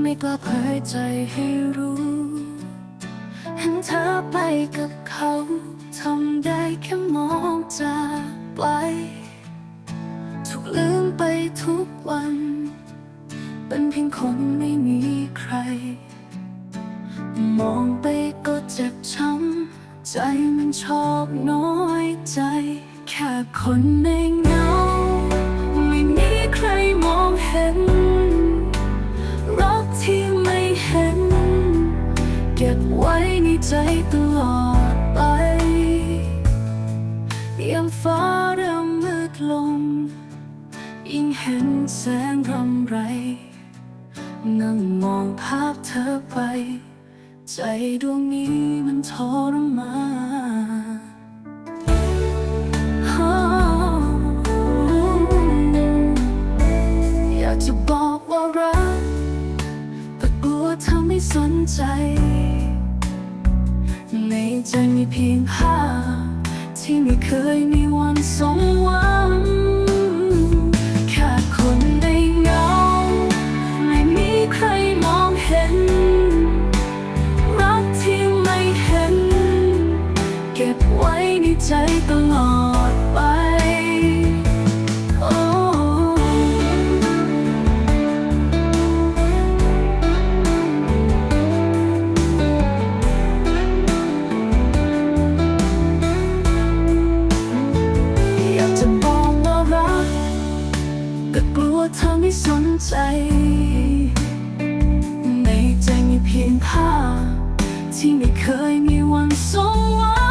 ไม่กล้าเผยใจให้รู้เห็นเธอไปกับเขาทำได้แค่มองจากไกลถูกลืมไปทุกวัน เป็นเพียงคนไม่มีใคร มองไปก็เจ็บช้ำใจมันชอบน้อยใจ แค่คนในงาไก็บไว้ในใจตลอดไปยามฟ้าเริ่มมืดลง ยิ่งเห็นแสงรำไร นั่งมองภาพเธอไป ใจดวงนี้มันทรมานอยากจะบอกว่ารัก แต่กลัวเธอไม่สนใจ เพียงภาพที่ไม่เคยมี ใจ ในใจมีเพียงภาพที่ไม่เคยมีวันสมหวั